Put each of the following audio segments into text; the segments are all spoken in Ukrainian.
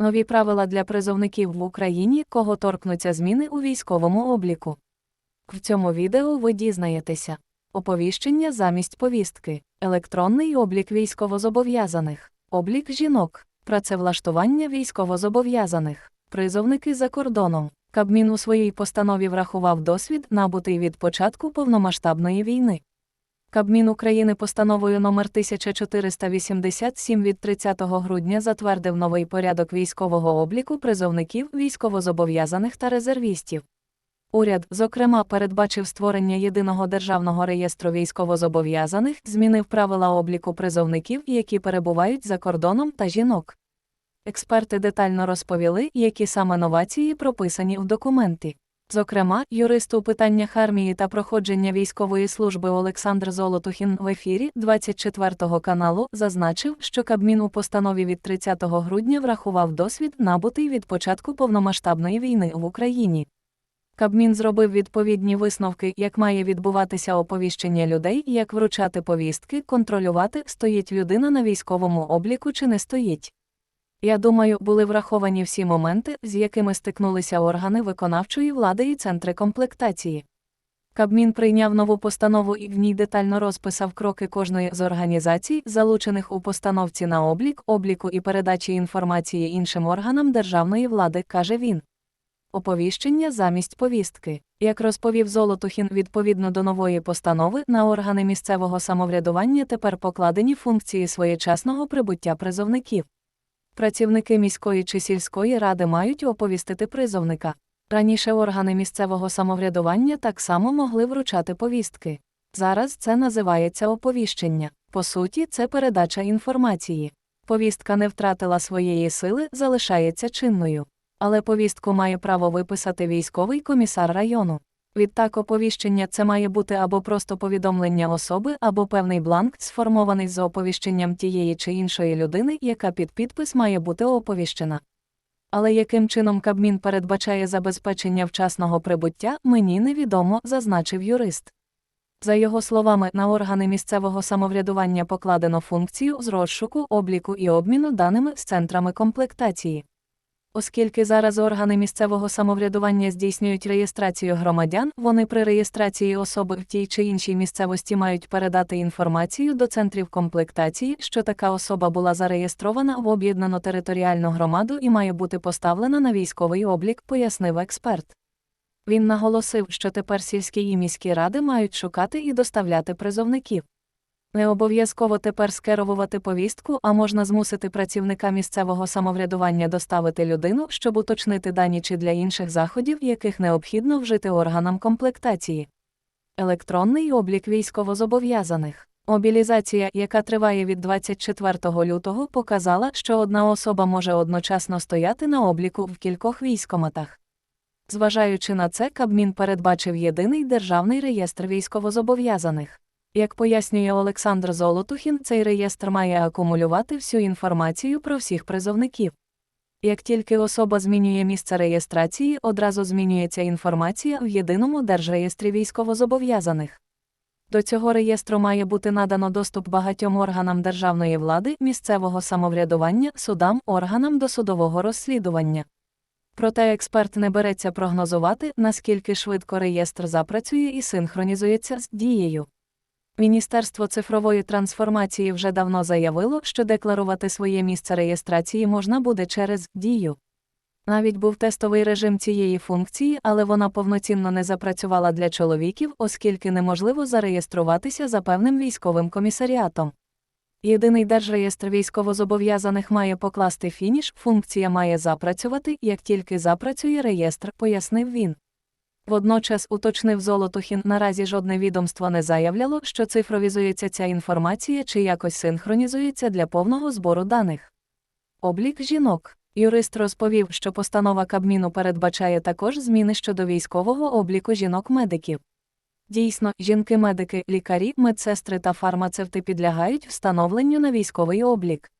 Нові правила для призовників в Україні, кого торкнуться зміни у військовому обліку. В цьому відео ви дізнаєтеся оповіщення замість повістки, електронний облік військовозобов'язаних, облік жінок, працевлаштування військовозобов'язаних, призовники за кордоном. Кабмін у своїй постанові врахував досвід, набутий від початку повномасштабної війни. Кабмін України постановою номер 1487 від 30 грудня затвердив новий порядок військового обліку призовників, військовозобов'язаних та резервістів. Уряд, зокрема, передбачив створення єдиного державного реєстру військовозобов'язаних, змінив правила обліку призовників, які перебувають за кордоном та жінок. Експерти детально розповіли, які саме новації прописані в документі. Зокрема, юрист у питаннях армії та проходження військової служби Олександр Золотухін в ефірі 24 каналу зазначив, що Кабмін у постанові від 30 грудня врахував досвід, набутий від початку повномасштабної війни в Україні. Кабмін зробив відповідні висновки, як має відбуватися оповіщення людей, як вручати повістки, контролювати, стоїть людина на військовому обліку чи не стоїть. Я думаю, були враховані всі моменти, з якими стикнулися органи виконавчої влади і центри комплектації. Кабмін прийняв нову постанову і в ній детально розписав кроки кожної з організацій, залучених у постановці на облік, обліку і передачі інформації іншим органам державної влади, каже він. Оповіщення замість повістки. Як розповів Золотухін, відповідно до нової постанови, на органи місцевого самоврядування тепер покладені функції своєчасного прибуття призовників. Працівники міської чи сільської ради мають оповістити призовника. Раніше органи місцевого самоврядування так само могли вручати повістки. Зараз це називається оповіщення. По суті, це передача інформації. Повістка не втратила своєї сили, залишається чинною. Але повістку має право виписати військовий комісар району. Відтак оповіщення це має бути або просто повідомлення особи, або певний бланк, сформований за оповіщенням тієї чи іншої людини, яка під підпис має бути оповіщена. Але яким чином Кабмін передбачає забезпечення вчасного прибуття, мені невідомо, зазначив юрист. За його словами, на органи місцевого самоврядування покладено функцію з розшуку, обліку і обміну даними з центрами комплектації. Оскільки зараз органи місцевого самоврядування здійснюють реєстрацію громадян, вони при реєстрації особи в тій чи іншій місцевості мають передати інформацію до центрів комплектації, що така особа була зареєстрована в об'єднану територіальну громаду і має бути поставлена на військовий облік, пояснив експерт. Він наголосив, що тепер сільські і міські ради мають шукати і доставляти призовників. Не обов'язково тепер скеровувати повістку, а можна змусити працівника місцевого самоврядування доставити людину, щоб уточнити дані чи для інших заходів, яких необхідно вжити органам комплектації. Електронний облік військовозобов'язаних. Мобілізація, яка триває від 24 лютого, показала, що одна особа може одночасно стояти на обліку в кількох військоматах. Зважаючи на це, Кабмін передбачив єдиний державний реєстр військовозобов'язаних. Як пояснює Олександр Золотухін, цей реєстр має акумулювати всю інформацію про всіх призовників. Як тільки особа змінює місце реєстрації, одразу змінюється інформація в єдиному держреєстрі військовозобов'язаних. До цього реєстру має бути надано доступ багатьом органам державної влади, місцевого самоврядування, судам, органам досудового розслідування. Проте експерт не береться прогнозувати, наскільки швидко реєстр запрацює і синхронізується з дією. Міністерство цифрової трансформації вже давно заявило, що декларувати своє місце реєстрації можна буде через дію. Навіть був тестовий режим цієї функції, але вона повноцінно не запрацювала для чоловіків, оскільки неможливо зареєструватися за певним військовим комісаріатом. Єдиний держреєстр військовозобов'язаних має покласти фініш, функція має запрацювати, як тільки запрацює реєстр, пояснив він. Водночас уточнив Золотухін, наразі жодне відомство не заявляло, що цифровізується ця інформація чи якось синхронізується для повного збору даних. Облік жінок. Юрист розповів, що постанова Кабміну передбачає також зміни щодо військового обліку жінок-медиків. Дійсно, жінки-медики, лікарі, медсестри та фармацевти підлягають встановленню на військовий облік.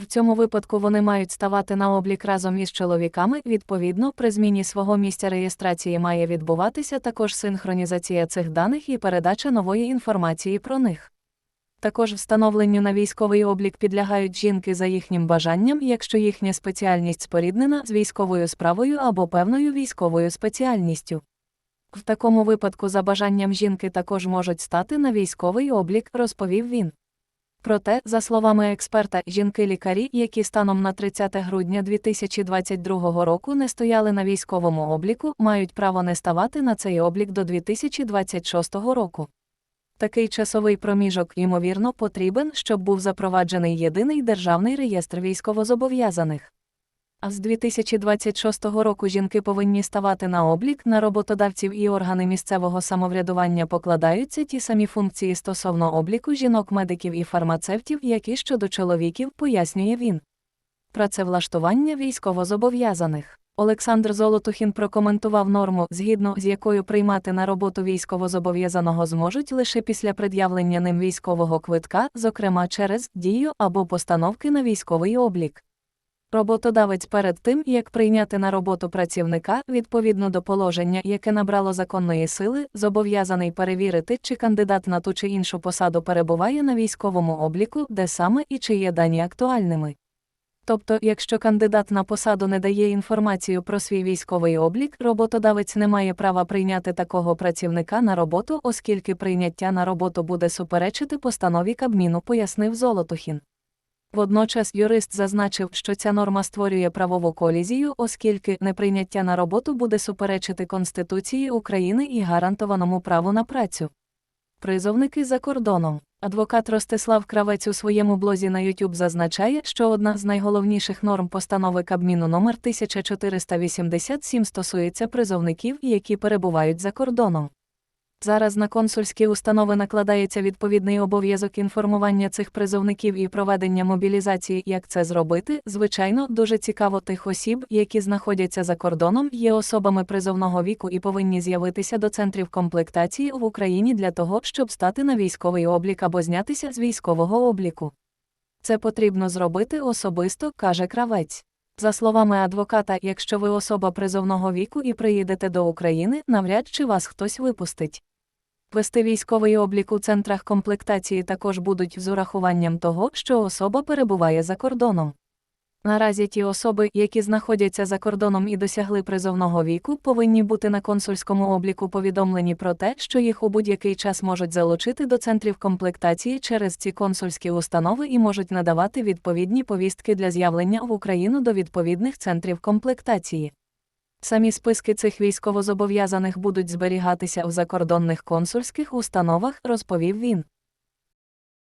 В цьому випадку вони мають ставати на облік разом із чоловіками, відповідно, при зміні свого місця реєстрації має відбуватися також синхронізація цих даних і передача нової інформації про них. Також встановленню на військовий облік підлягають жінки за їхнім бажанням, якщо їхня спеціальність споріднена з військовою справою або певною військовою спеціальністю. В такому випадку за бажанням жінки також можуть стати на військовий облік, розповів він. Проте, за словами експерта, жінки-лікарі, які станом на 30 грудня 2022 року не стояли на військовому обліку, мають право не ставати на цей облік до 2026 року. Такий часовий проміжок, ймовірно, потрібен, щоб був запроваджений єдиний державний реєстр військовозобов'язаних. А з 2026 року жінки повинні ставати на облік на роботодавців і органи місцевого самоврядування покладаються ті самі функції стосовно обліку жінок-медиків і фармацевтів, які щодо чоловіків, пояснює він. Працевлаштування військовозобов'язаних. Олександр Золотухін прокоментував норму, згідно з якою приймати на роботу військовозобов'язаного зможуть лише після пред'явлення ним військового квитка, зокрема через дію або постановки на військовий облік. Роботодавець перед тим, як прийняти на роботу працівника, відповідно до положення, яке набрало законної сили, зобов'язаний перевірити, чи кандидат на ту чи іншу посаду перебуває на військовому обліку, де саме і чи є дані актуальними. Тобто, якщо кандидат на посаду не дає інформацію про свій військовий облік, роботодавець не має права прийняти такого працівника на роботу, оскільки прийняття на роботу буде суперечити постанові Кабміну, пояснив Золотухін. Водночас юрист зазначив, що ця норма створює правову колізію, оскільки неприйняття на роботу буде суперечити Конституції України і гарантованому праву на працю. Призовники за кордоном. Адвокат Ростислав Кравець у своєму блозі на YouTube зазначає, що одна з найголовніших норм постанови Кабміну номер 1487 стосується призовників, які перебувають за кордоном. Зараз на консульські установи накладається відповідний обов'язок інформування цих призовників і проведення мобілізації. Як це зробити? Звичайно, дуже цікаво тих осіб, які знаходяться за кордоном, є особами призовного віку і повинні з'явитися до центрів комплектації в Україні для того, щоб стати на військовий облік або знятися з військового обліку. Це потрібно зробити особисто, каже кравець. За словами адвоката, якщо ви особа призовного віку і приїдете до України, навряд чи вас хтось випустить. Вести військовий облік у центрах комплектації також будуть з урахуванням того, що особа перебуває за кордоном. Наразі ті особи, які знаходяться за кордоном і досягли призовного віку, повинні бути на консульському обліку повідомлені про те, що їх у будь-який час можуть залучити до центрів комплектації через ці консульські установи і можуть надавати відповідні повістки для з'явлення в Україну до відповідних центрів комплектації. Самі списки цих військовозобов'язаних будуть зберігатися в закордонних консульських установах, розповів він.